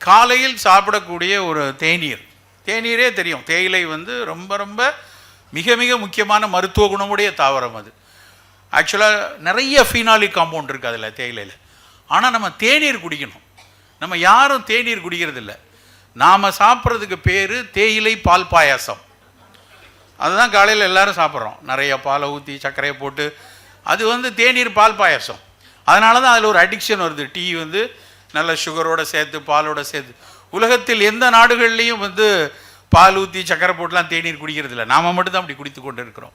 காலையில் சாப்பிடக்கூடிய ஒரு தேநீர். தேநீரே தெரியும். தேயிலை வந்து ரொம்ப ரொம்ப மிக மிக முக்கியமான மருத்துவ குணமுடைய தாவரம் அது. ஆக்சுவலாக நிறைய ஃபீனாலிக் காம்பவுண்ட் இருக்குது அதில் தேயிலையில். ஆனால் நம்ம தேநீர் குடிக்கணும். நம்ம யாரும் தேநீர் குடிக்கிறதில்ல. நாம் சாப்பிட்றதுக்கு பேர் தேயிலை பால் பாயாசம். அதுதான் காலையில் எல்லாரும் சாப்பிட்றோம். நிறைய பாலை ஊற்றி சர்க்கரையை போட்டு அது வந்து தேநீர் பால் பாயாசம். அதனால தான் அதில் ஒரு அடிக்ஷன் வருது. டீ வந்து நல்ல சுகரோடு சேர்த்து பாலோட சேர்த்து. உலகத்தில் எந்த நாடுகள்லையும் வந்து பால் ஊற்றி சக்கரை போட்டுலாம் தேநீர் குடிக்கிறது இல்லை நாம் மட்டும் தான் அப்படி குடித்து கொண்டு இருக்கிறோம்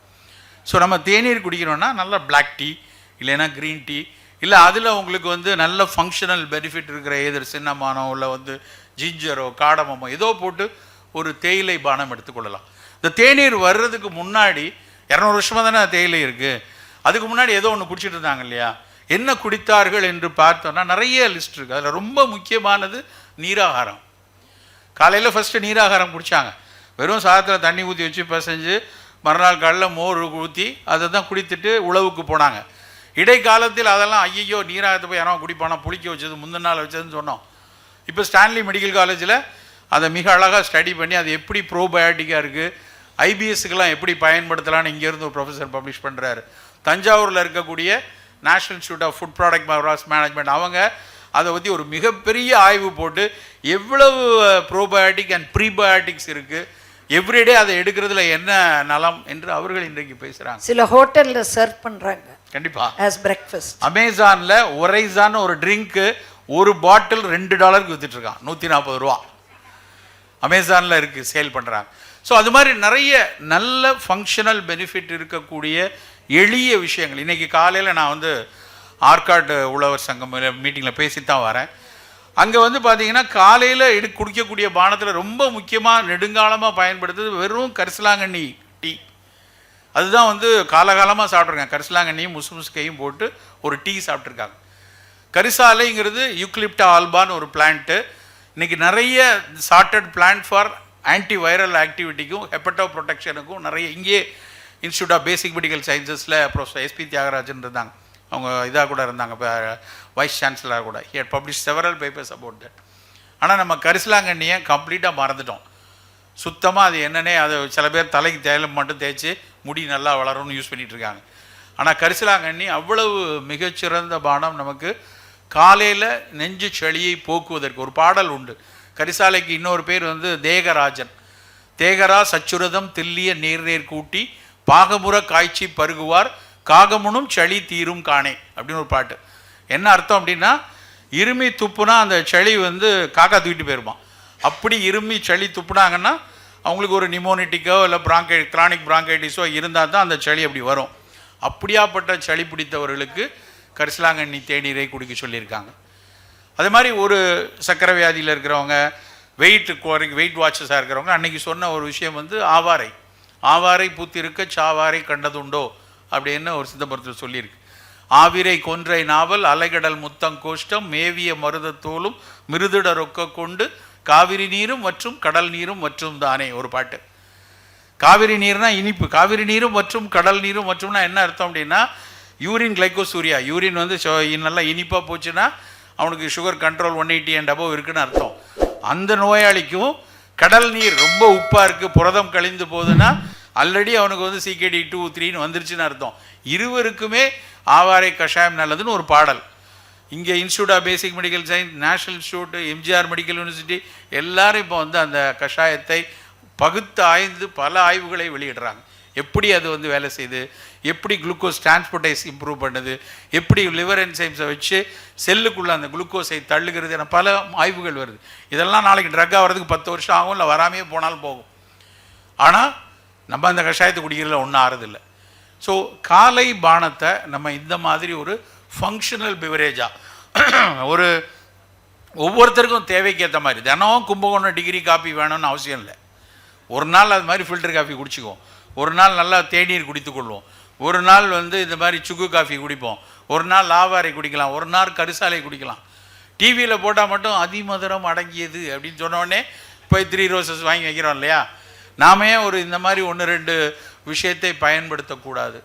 ஸோ நம்ம தேநீர் குடிக்கிறோன்னா நல்ல பிளாக் டீ இல்லைன்னா க்ரீன் டீ இல்லை அதில் உங்களுக்கு வந்து நல்ல ஃபங்க்ஷனல் பெனிஃபிட் இருக்கிற எதிர் சின்னமானோ இல்லை வந்து ஜிஞ்சரோ காடமமோ ஏதோ போட்டு ஒரு தேயிலை பானம் எடுத்துக்கொள்ளலாம் இந்த தேநீர் வர்றதுக்கு முன்னாடி இரநூறு வருஷமாக தானே தேயிலை இருக்குது அதுக்கு முன்னாடி ஏதோ ஒன்று குடிச்சிட்டு இருந்தாங்க இல்லையா? என்ன குடித்தார்கள் என்று பார்த்தோன்னா நிறைய லிஸ்ட் இருக்குது அதில் ரொம்ப முக்கியமானது நீராகாரம். காலையில் ஃபஸ்ட்டு நீராகாரம் குடித்தாங்க வெறும் சாதத்தில் தண்ணி ஊற்றி வச்சு பிசைஞ்சு மறுநாள் காலையில் மோர் ஊற்றி அதை தான் குடித்துட்டு உழவுக்கு போனாங்க. இடைக்காலத்தில் அதெல்லாம் ஐயையோ நீராகத்தை போய் யாரோ குடிப்பானா புளிக்க வச்சது முந்தின நாள் வச்சதுன்னு சொன்னோம். இப்போ ஸ்டான்லி மெடிக்கல் காலேஜில் அதை மிக அழகாக ஸ்டடி பண்ணி அது எப்படி ப்ரோபயோட்டிக்காக இருக்குது ஐபிஎஸ்க்கெலாம் எப்படி பயன்படுத்தலாம்னு இங்கேருந்து ஒரு ப்ரொஃபஸர் பப்ளிஷ் பண்ணுறாரு தஞ்சாவூரில் இருக்கக்கூடிய national institute of food product management அவங்க அதை பற்றி ஒரு மிகப்பெரிய ஆய்வு போட்டு எவ்வளவு ப்ரோபயோட்டிக் அண்ட் ப்ரீபயோட்டிக்ஸ் இருக்குது எவ்ரிடே அதை எடுக்கிறதுல என்ன நலம் என்று அவர்கள் இன்றைக்கு பேசுகிறாங்க சில ஹோட்டல்ல சர்வ் பண்றாங்க. கண்டிப்பாக ஆஸ் பிரேக்ஃபாஸ்ட் அமேசானில் ஒரைசான்னு ஒரு ட்ரிங்க்கு ஒரு பாட்டில் ரெண்டு டாலருக்கு வித்துட்டு இருக்கான். நூற்றி நாற்பது ரூபா. அமேசானில் இருக்குது சேல் பண்ணுறாங்க ஸோ அது மாதிரி நிறைய நல்ல ஃபங்க்ஷனல் பெனிஃபிட் இருக்கக்கூடிய எளிய விஷயங்கள். இன்றைக்கி காலையில் நான் வந்து ஆர்காட் உழவர் சங்கம் மீட்டிங்கில் பேசி தான் வரேன். அங்கே வந்து பார்த்தீங்கன்னா காலையில் எடு குடிக்கக்கூடிய பானத்தில் ரொம்ப முக்கியமாக நெடுங்காலமாக பயன்படுத்துறது வெறும் கரிசலாங்கண்ணி டீ. அதுதான் வந்து காலகாலமாக சாப்பிட்ருக்காங்க கரிசலாங்கண்ணியும் முசு முசுக்கையும் போட்டு ஒரு டீ சாப்பிட்ருக்காங்க கரிசாலைங்கிறது யூக்லிப்டா ஆல்பான்னு ஒரு பிளான்ட்டு இன்றைக்கி நிறைய charted plant for anti viral ஆக்டிவிட்டிக்கும் hepato ப்ரொடெக்ஷனுக்கும் நிறைய இங்கே இன்ஸ்டியூட் ஆஃப் பேசிக் மெடிக்கல் சயின்சஸில் ப்ரொஃபஸர் எஸ்பி தியாகராஜன் இருந்தாங்க. அவங்க இதாக கூட இருந்தாங்க இப்போ வைஸ் சான்சலராக கூட. He publish several papers about that ஆனால் நம்ம கரிசலாங்கண்ணியை கம்ப்ளீட்டாக மறந்துட்டோம். சுத்தமாக அது என்னன்னே அது சில பேர் தலைக்கு தைலம் மட்டும் தேய்ச்சி முடி நல்லா வளரும்னு யூஸ் பண்ணிகிட்ருக்காங்க இருக்காங்க. ஆனால் கரிசலாங்கண்ணி அவ்வளவு மிகச்சிறந்த பானம் நமக்கு காலையில் நெஞ்சு சளியை போக்குவதற்கு ஒரு பாடல் உண்டு. கரிசாலைக்கு இன்னொரு பேர் வந்து தேகராஜன். தேகரா சச்சுரதம் தில்லிய நீர்நீர் கூட்டி பாகமுற காய்ச்சி பருகுவார் காகமுனும் சளி தீரும் காணே அப்படின்னு ஒரு பாட்டு. என்ன அர்த்தம் அப்படின்னா இருமி துப்புனா அந்த சளி வந்து காக்கா தூக்கிட்டு போயிருப்பான். அப்படி இருமி சளி துப்புனாங்கன்னா அவங்களுக்கு ஒரு நிமோனிட்டிக்கோ இல்லை பிராங்கை கிரானிக் பிராங்கைட்டிஸோ இருந்தால் தான் அந்த சளி அப்படி வரும். அப்படியாப்பட்ட சளி பிடித்தவர்களுக்கு கரிசலாங்கண்ணி தேநீரை குடிக்க சொல்லியிருக்காங்க. அதே மாதிரி ஒரு சக்கரை வியாதியில் இருக்கிறவங்க வெயிட் குறைக்கு வெயிட் வாட்சஸாக இருக்கிறவங்க அன்னைக்கு சொன்ன ஒரு விஷயம் வந்து ஆவாரை. ஆவாரை பூத்திருக்க சாவாரை கண்டதுண்டோ? அப்படின்னு ஒரு சித்த மருத்துவர் சொல்லியிருக்கு. ஆவிரை கொன்றை நாவல் அலைகடல் முத்தம் கோஷ்டம் மேவிய மருதத்தோலும் மிருதிட ரொக்க கொண்டு காவிரி நீரும் மற்றும் கடல் நீரும் மற்றும் தானே ஒரு பாட்டு. காவிரி நீர்னா இனிப்பு காவிரி நீரும் மற்றும் கடல் நீரும் மற்றும்னா என்ன அர்த்தம் அப்படின்னா யூரின் கிளைக்கோசூரியா யூரின் வந்து நல்லா இனிப்பாக போச்சுன்னா அவனுக்கு sugar control one eighty and above இருக்குன்னு அர்த்தம். அந்த நோயாளிக்கும் கடல் நீர் ரொம்ப உப்பாக இருக்குது புரதம் கழிந்து போகுதுன்னா ஆல்ரெடி அவனுக்கு வந்து சிகேடி டூ த்ரீன்னு வந்துருச்சுன்னு அர்த்தம். இருவருக்குமே ஆவாரை கஷாயம் நல்லதுன்னு ஒரு பாடல். இங்கே institute of basic medical science national institute MGR medical university எல்லாரும் இப்போ வந்து அந்த கஷாயத்தை பகுத்து ஆய்ந்து பல ஆய்வுகளை வெளியிடுறாங்க. எப்படி அது வந்து வேலை செய்யுது எப்படி குளுக்கோஸ் டிரான்ஸ்போர்டைஸ் இம்ப்ரூவ் பண்ணுது? எப்படி லிவர் என்சைம்ஸை வச்சு செல்லுக்குள்ளே அந்த குளுக்கோஸை தள்ளுகிறது என பல ஆய்வுகள் வருது. இதெல்லாம் நாளைக்கு ட்ரக் ஆகிறதுக்கு பத்து வருஷம் ஆகும் இல்லை வராமையே போனாலும் போகும். ஆனால் நம்ம அந்த கஷாயத்தை குடிக்கிறதுல ஒன்றும் ஆறதில்லை. ஸோ காலை பானத்தை நம்ம இந்த மாதிரி ஒரு ஃபங்க்ஷனல் பிவரேஜாக ஒரு ஒவ்வொருத்தருக்கும் தேவைக்கு ஏற்ற மாதிரி. தினம் கும்பகோணம் டிகிரி காப்பி வேணும்னு அவசியம் இல்லை. ஒரு நாள் அது மாதிரி ஃபில்டர் காஃபி குடிச்சிக்குவோம். ஒரு நாள் நல்லா தேநீர் குடித்துக்கொள்வோம் ஒரு நாள் வந்து இந்த மாதிரி சுக்கு காஃபி குடிப்போம். ஒரு நாள் லாவாரை குடிக்கலாம். ஒரு நாள் கரிசாலை குடிக்கலாம். டிவியில் போட்டால் மட்டும் அதிமதுரம் அடங்கியது அப்படின்னு சொன்னோடனே போய் த்ரீ ரோசஸ் வாங்கி வைக்கிறோம் இல்லையா? நாமே ஒரு இந்த மாதிரி ஒன்று ரெண்டு விஷயத்தை பயன்படுத்தக்கூடாது.